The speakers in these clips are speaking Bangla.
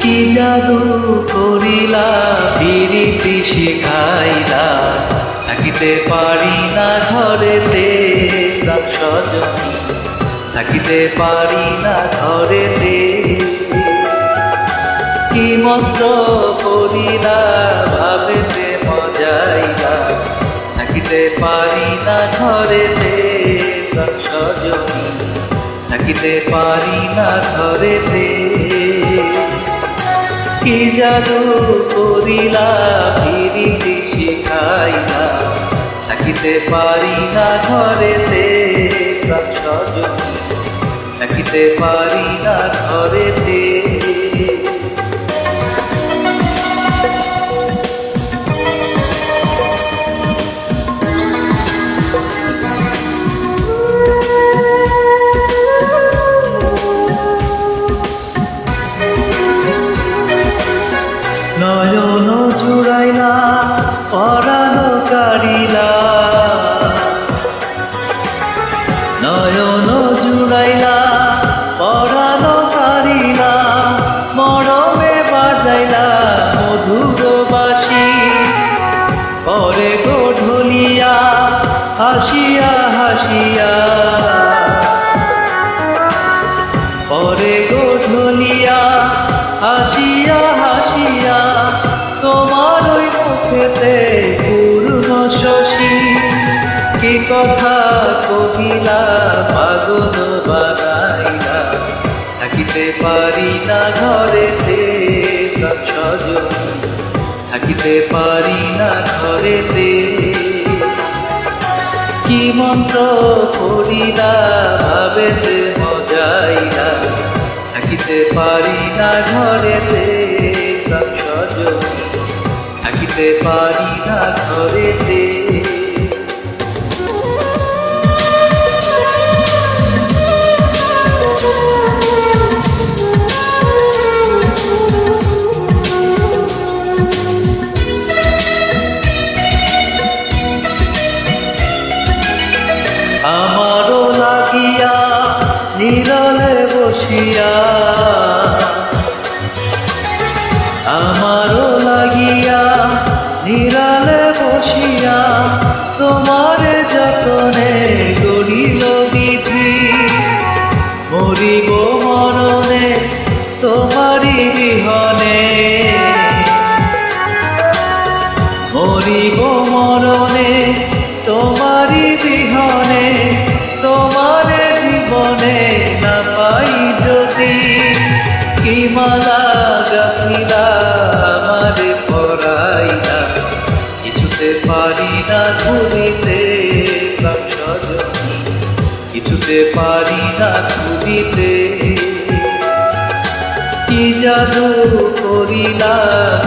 কি জাদু করিলা পিরিতি শিখাইলা থাকিতে পারি না ঘরেতে সজনী থাকিতে পারি না ঘরেতে। কি মন্ত্র করিলা পারি না সজনী। থাকিতে পারি না ঘরেতে কি জাদু করিলা, ফিরিতে শিখাইলা থাকিতে পারি না সজনী। থাকিতে পারি না ঘরেতে কারিলা নয়ন জুড়াইলা পড়ানো কারিলা মরমে বাজাইলা মধুর বাসি পরে গোঢলিয়া হাসিয়া হাসিয়া। কি কথা কহিলা, পাগল বানাইলা। থাকিতে পারি না ঘরেতে সজনী থাকিতে পারি না ঘরেতে। কি মন্ত্র করিলা, ভাবেতে মজাইলা। থাকিতে পারি না ঘরেতে সজনী থাকিতে পারি না ঘরেতে নীরলে বসিয়া তোমার যতনে গড়িল বিধি, মরিব মরণে তোমারি বিহনে। মরিব মরণে তোমারি বিহনে, তোমার জীবনে না পাই যদি। কি মালা গাথিলা পারি না সজনী। কিছুতে পারি না ঘুরিতে কি জাদু করিলা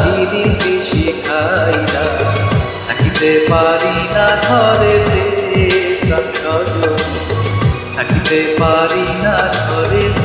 ধীরিতে শিখাইলা? থাকিতে পারি না ঘরেতে থাকিতে পারি না ঘরেতে